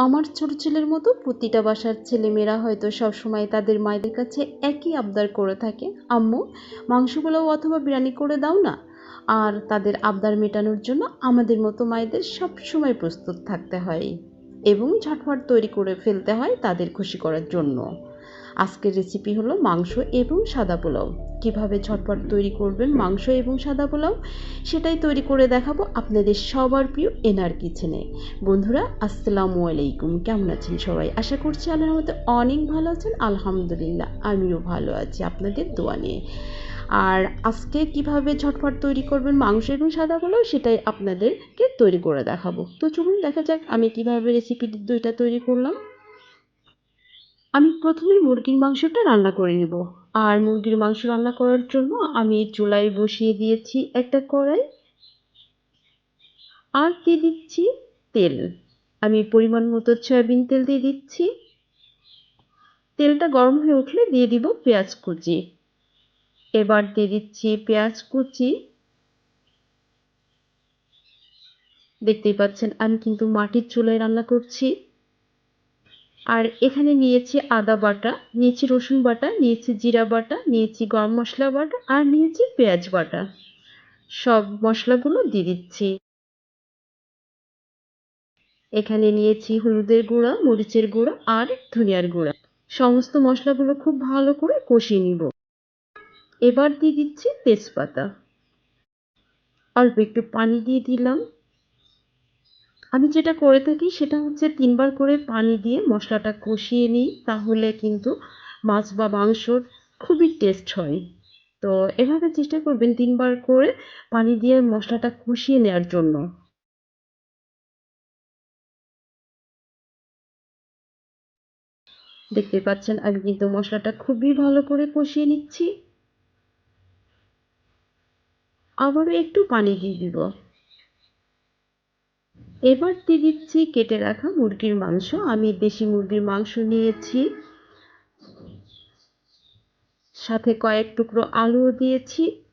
আমার ছোট ছেলের মতো প্রতিটা বাসার ছেলেমেয়েরা হয়তো সবসময় তাদের মায়েদের কাছে একই আবদার করে থাকে, আম্মু মাংস পোলাও অথবা বিরিয়ানি করে দাও না। আর তাদের আবদার মেটানোর জন্য আমাদের মতো মায়েদের সবসময় প্রস্তুত থাকতে হয় এবং ঝটফট তৈরি করে ফেলতে হয় তাদের খুশি করার জন্য। আজকের রেসিপি হলো মাংস এবং সাদা পোলাও। কীভাবে ঝটপট তৈরি করবেন মাংস এবং সাদা পোলাও? সেটাই তৈরি করে দেখাবো আপনাদের সবার প্রিয় এনআর কিচেনে। বন্ধুরা, আসসালামু আলাইকুম। কেমন আছেন সবাই? আশা করছি আল্লাহর মধ্যে অনেক ভালো আছেন। আলহামদুলিল্লাহ, আমিও ভালো আছি আপনাদের দোয়া নিয়ে। আর আজকে কীভাবে ঝটপট তৈরি করবেন মাংস এবং সাদা পোলাও, সেটাই আপনাদেরকে তৈরি করে দেখাবো। তো চলুন দেখা যাক আমি কীভাবে রেসিপি দুইটা তৈরি করলাম। আমি প্রথমে মুরগির মাংসটা রান্না করে নেব। আর মুরগির মাংস রান্না করার জন্য আমি চুলায় বসিয়ে দিয়েছি একটা কড়াই। আর দিয়ে দিচ্ছি তেল। আমি পরিমাণ মতো সয়াবিন তেল দিয়ে দিচ্ছি। তেলটা গরম হয়ে উঠলে দিয়ে দিব পেঁয়াজ কুচি। এবার দিয়ে দিচ্ছি পেঁয়াজ কুচি। দেখতেই পাচ্ছেন, আমি কিন্তু মাটির চুলায় রান্না করছি। আর এখানে নিয়েছি আদা বাটা, নিয়েছি রসুন বাটা, নিয়েছি জিরা বাটা, নিয়েছি গরম মশলা বাটা আর নিয়েছি পেঁয়াজ বাটা। সব মশলাগুলো দিয়ে দিচ্ছি। এখানে নিয়েছি হলুদের গুঁড়া, মরিচের গুঁড়া আর ধনিয়ার গুঁড়া। সমস্ত মশলাগুলো খুব ভালো করে কষিয়ে নিব। এবার দিয়ে দিচ্ছি তেজপাতা। অল্প একটু পানি দিয়ে দিলাম। আমি যেটা করে থাকি সেটা হচ্ছে তিনবার করে পানি দিয়ে মশলাটা কষিয়ে নিই, তাহলে কিন্তু মাছ বা মাংসর খুবই টেস্ট হয়। তো এভাবে চেষ্টা করবেন তিনবার করে পানি দিয়ে মশলাটা কষিয়ে নেওয়ার জন্য। দেখতে পাচ্ছেন, আমি কিন্তু মশলাটা খুবই ভালো করে কষিয়ে নিচ্ছি। আবারও একটু পানি দিয়ে দিব। এবার দিয়ে দিচ্ছি কেটে রাখা মুরগির মাংস। আমি দেশি মুরগির মাংস নিয়েছি। সাথে কয়েক টুকরো আলুও দিয়েছি।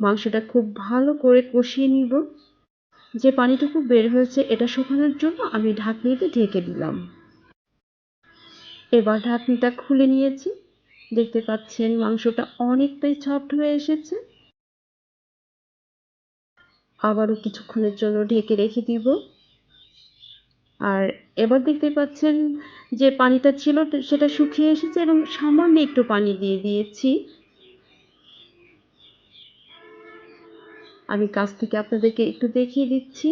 মাংসটা খুব ভালো করে কষিয়ে নিব। যে পানিটুকু বের হয়েছে এটা শুকানোর জন্য আমি ঢাকনিতে ঢেকে দিলাম। এবার ঢাকনিটা খুলে নিয়েছি। দেখতে পাচ্ছেন মাংসটা অনেকটাই সফট হয়ে এসেছে। আবারও কিছুক্ষণের জন্য ঢেকে রেখে দিব। আর এবার দেখতে পাচ্ছেন যে পানিটা ছিল, সেটা শুকিয়ে এসেছে এবং সামান্য একটু পানি দিয়ে দিয়েছি। আমি কাছ থেকে আপনাদেরকে একটু দেখিয়ে দিচ্ছি।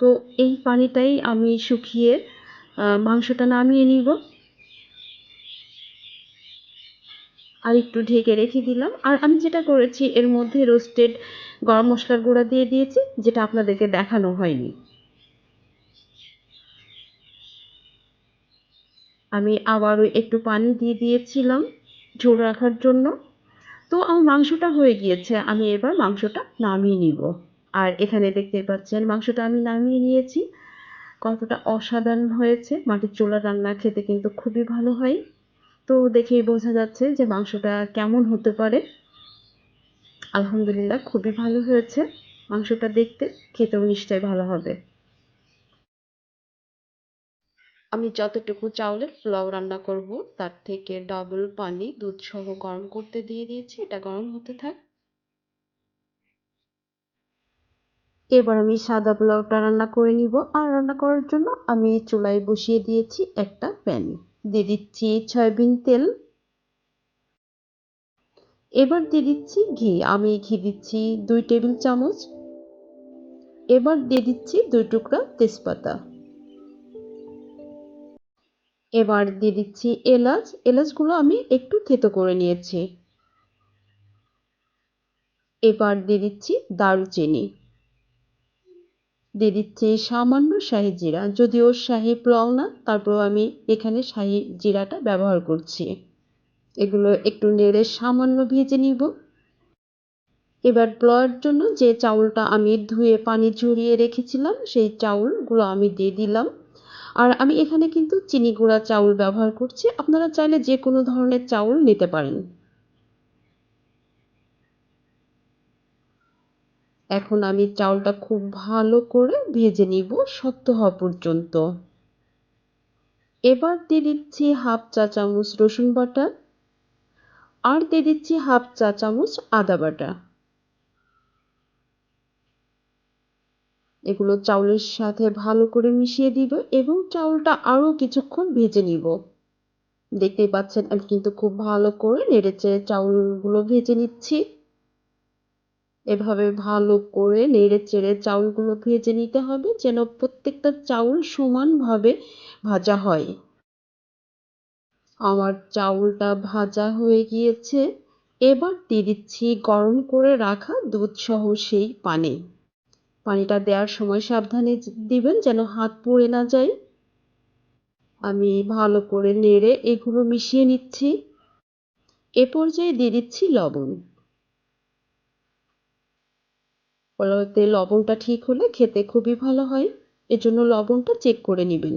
তো এই পানিটাই আমি শুকিয়ে মাংসটা নামিয়ে নিব। আর একটু ঢেকে রেখে দিলাম। আর আমি যেটা করেছি, এর মধ্যে রোস্টেড গরম মশলার গুঁড়া দিয়ে দিয়েছি, যেটা আপনাদেরকে দেখানো হয়নি। আমি আবারও একটু পানি দিয়ে দিয়েছিলাম ঝোল রাখার জন্য। তো আমার মাংসটা হয়ে গিয়েছে, আমি এবার মাংসটা নামিয়ে নিব। আর এখানে দেখতে পাচ্ছেন, মাংসটা আমি নামিয়ে নিয়েছি। কতটা অসাধারণ হয়েছে, মাটির চুলা রান্না খেতে কিন্তু খুবই ভালো হয়। তো দেখেই বোঝা যাচ্ছে যে মাংসটা কেমন হতে পারে। আলহামদুলিল্লাহ, খুবই ভালো হয়েছে মাংসটা দেখতে। খেতেও নিশ্চয়ই ভালো হবে। আমি যতটুকু চাউলের পোলাও রান্না করব, তার থেকে ডাবল পানি দুধ সহ গরম করতে দিয়ে দিয়েছি, এটা গরম হতে থাক। এবার আমি সাদা পোলাওটা রান্না করে নিব। আর রান্না করার জন্য আমি চুলায় বসিয়ে দিয়েছি একটা প্যান। দিয়ে দিচ্ছি সয়াবিন তেল। এবার দিয়ে দিচ্ছি ঘি। আমি ঘি দিচ্ছি দুই টেবিল চামচ। এবার দিয়ে দিচ্ছি দুই টুকরা তেজপাতা। এবার দিয়ে দিচ্ছি এলাচ। এলাচগুলো আমি একটু থেতো করে নিয়েছি। এবার দিয়ে দিচ্ছি দারুচিনি। দিয়ে দিচ্ছি সামান্য শাহি জিরা। যদিও শাহি পোলাও না তারপরেও আমি এখানে শাহি জিরাটা ব্যবহার করছি। এগুলো একটু নেড়ে সামান্য ভেজে নিব। এবার পোলাওয়ের জন্য যে চাউলটা আমি ধুয়ে পানি ঝরিয়ে রেখেছিলাম, সেই চাউলগুলো আমি দিয়ে দিলাম। আর আমি এখানে কিন্তু চিনি গুঁড়া চাউল ব্যবহার করছি। আপনারা চাইলে যে কোনো ধরনের চাউল নিতে পারেন। এখন আমি চাউলটা খুব ভালো করে ভেজে নিব শক্ত হওয়া পর্যন্ত। এবার দিয়ে দিচ্ছি হাফ চা চামচ রসুন বাটা আর দিয়ে দিচ্ছি হাফ চা চামচ আদা বাটা। এগুলো চাউলের সাথে ভালো করে মিশিয়ে দিব এবং চাউলটা আরও কিছুক্ষণ ভেজে নিব। দেখতেই পাচ্ছেন আমি কিন্তু খুব ভালো করে নেড়েচেড়ে চাউলগুলো ভেজে নিচ্ছি। এভাবে ভালো করে নেড়ে চেড়ে চাউলগুলো ভেজে নিতে হবে যেন প্রত্যেকটা চাউল সমানভাবে ভাজা হয়। আমার চাউলটা ভাজা হয়ে গিয়েছে। এবার দিয়ে দিচ্ছি গরম করে রাখা দুধ সহ সেই পানি। পানিটা দেওয়ার সময় সাবধানে দিবেন যেন হাত পড়ে না যায়। আমি ভালো করে নেড়ে এগুলো মিশিয়ে নিচ্ছি। এ পর্যায়ে দিয়ে দিচ্ছি লবণ। পোলাওতে লবণটা ঠিক হলে খেতে খুবই ভালো হয়। এজন্য লবণটা চেক করে নেবেন।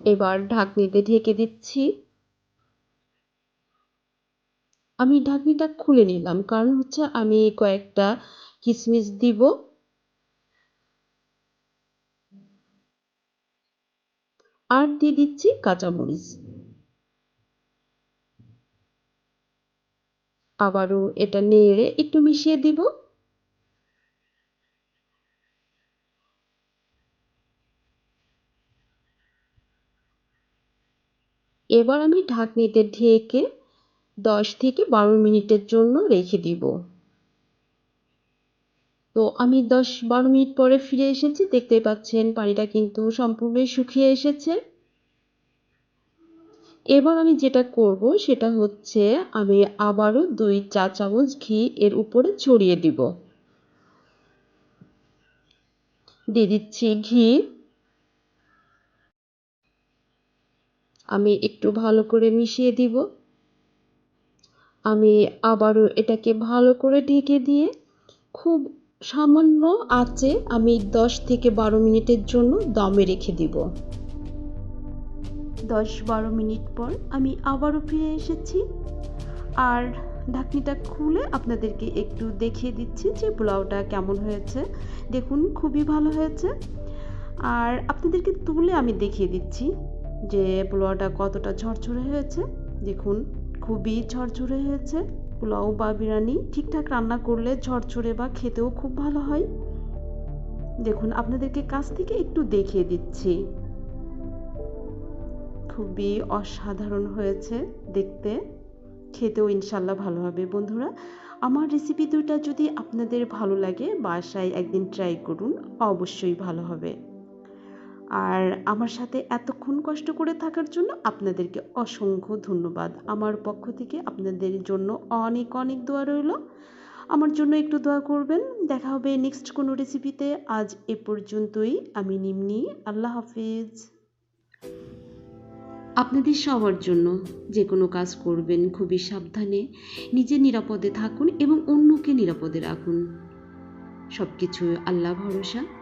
এবার ঢাকনিতে ঢেকে দিচ্ছি। আমি ঢাকনিটা খুলে নিলাম, কারণ হচ্ছে আমি কয়েকটা কিশমিশ দিব। আর দিয়ে দিচ্ছি কাঁচামরিচ। আবারও এটা নেড়ে একটু মিশিয়ে দিব। এবার আমি ঢাকনিতে ঢেকে দশ থেকে বারো মিনিটের জন্য রেখে দিব। তো আমি দশ বারো মিনিট পরে ফিরে এসেছি দেখতে পাচ্ছেন পানিটা কিন্তু সম্পূর্ণই শুকিয়ে এসেছে। এবার আমি যেটা করব সেটা হচ্ছে আমি আবারও দুই চা চামচ ঘি এর উপরে ছড়িয়ে দিব। দিয়ে দিচ্ছি ঘি। আমি একটু ভালো করে মিশিয়ে দিব। আমি আবারও এটাকে ভালো করে ঢেকে দিয়ে খুব সামান্য আঁচে আমি দশ থেকে বারো মিনিটের জন্য দমে রেখে দিব। দশ বারো মিনিট পর আমি আবারও ফিরে এসেছি। আর ঢাকনিটা খুলে আপনাদেরকে একটু দেখিয়ে দিচ্ছি যে পোলাওটা কেমন হয়েছে। দেখুন, খুবই ভালো হয়েছে। আর আপনাদেরকে তুলে আমি দেখিয়ে দিচ্ছি যে পোলাওটা কতটা ঝরঝরে হয়েছে। দেখুন, খুবই ঝরঝরে হয়েছে। পোলাও বা বিরিয়ানি ঠিকঠাক রান্না করলে ঝরঝরে বা খেতেও খুব ভালো হয়। দেখুন, আপনাদেরকে কাছ থেকে একটু দেখিয়ে দিচ্ছি। খুবই অসাধারণ হয়েছে দেখতে। খেতেও ইনশাল্লাহ ভালো হবে। বন্ধুরা, আমার রেসিপি দুটা যদি আপনাদের ভালো লাগে, বাসায় একদিন ট্রাই করুন, অবশ্যই ভালো হবে। আর আমার সাথে এতক্ষণ কষ্ট করে থাকার জন্য আপনাদেরকে অসংখ্য ধন্যবাদ। আমার পক্ষ থেকে আপনাদের জন্য অনেক অনেক দোয়া রইল। আমার জন্য একটু দোয়া করবেন। দেখা হবে নেক্সট কোনো রেসিপিতে আজ এ পর্যন্তই। আমি নিম্নি। আল্লাহ হাফিজ। আপনাদের সবার জন্য যে কোনো কাজ করবেন খুবই সাবধানে। নিজে নিরাপদে থাকুন এবং অন্যকে নিরাপদে রাখুন। সব কিছু আল্লাহ ভরসা।